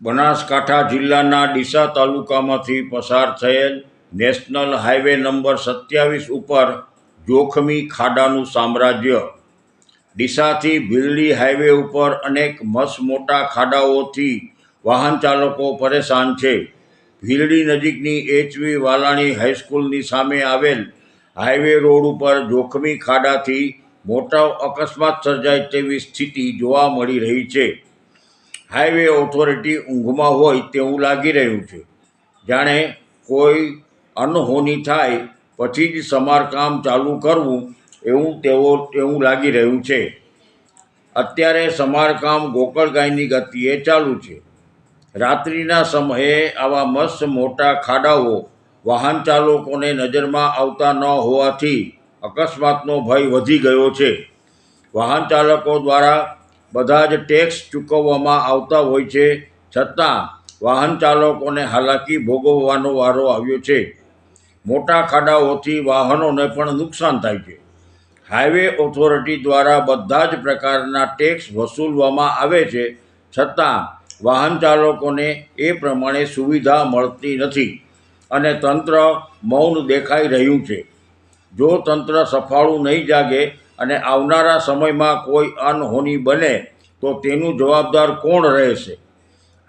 બનાસકાંઠા જિલ્લાના ડીસા તાલુકામાંથી પસાર થયેલ નેશનલ હાઈવે નંબર સત્યાવીસ ઉપર જોખમી ખાડાનું સામ્રાજ્ય. ડીસાથી ભીલડી હાઈવે ઉપર અનેક મસમોટા ખાડાઓથી વાહન ચાલકો પરેશાન છે. ભીલડી નજીકની એચવી વાલાણી હાઈસ્કૂલની સામે આવેલ હાઈવે રોડ ઉપર જોખમી ખાડાથી મોટા અકસ્માત સર્જાય તેવી સ્થિતિ જોવા મળી રહી છે. હાઈવે ઓથોરિટી ઊંઘમાં હોય તેવું લાગી રહ્યું છે. જાણે કોઈ અનહોની થાય, પછી જ સમારકામ ચાલુ કરવું એવું તેઓ એવું લાગી રહ્યું છે. અત્યારે સમારકામ ગોકળગાયની ગતિએ ચાલુ છે. રાત્રિના સમયે આવા મસ્ત મોટા ખાડાઓ વાહન ચાલકોને નજરમાં આવતા ન હોવાથી અકસ્માતનો ભય વધી ગયો છે. વાહન ચાલકો દ્વારા બધા જ ટેક્સ ચૂકવવામાં આવતા હોય છે. છતાં, વાહન ચાલકોને હાલાકી ભોગવવાનો વારો આવ્યો છે. મોટા ખાડાઓથી વાહનોને પણ નુકસાન થાય છે. હાઈવે ઓથોરિટી દ્વારા બધા જ પ્રકારના ટેક્સ વસૂલવામાં આવે છે. છતાં, વાહન ચાલકોને એ પ્રમાણે સુવિધા મળતી નથી અને તંત્ર મૌન દેખાઈ રહ્યું છે. જો તંત્ર સફાળું નહીં જાગે અને આવનારા સમયમાં કોઈ અનહોની બને, તો તેનું જવાબદાર કોણ રહેશે?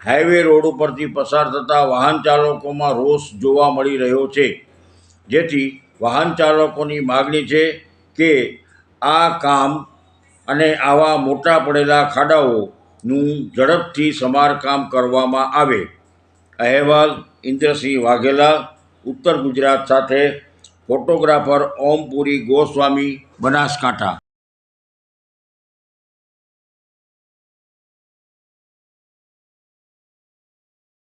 હાઈવે રોડ ઉપરથી પસાર થતા વાહન ચાલકોમાં રોષ જોવા મળી રહ્યો છે. જેથી વાહન ચાલકોની માગણી છે કે આ કામ અને આવા મોટા પડેલા ખાડાઓનું ઝડપથી સમારકામ કરવામાં આવે. અહેવાલ ઇન્દ્રસિંહ વાઘેલા, ઉત્તર ગુજરાત સાથે ફોટોગ્રાફર ઓમપુરી ગોસ્વામી બનાસકાંઠા.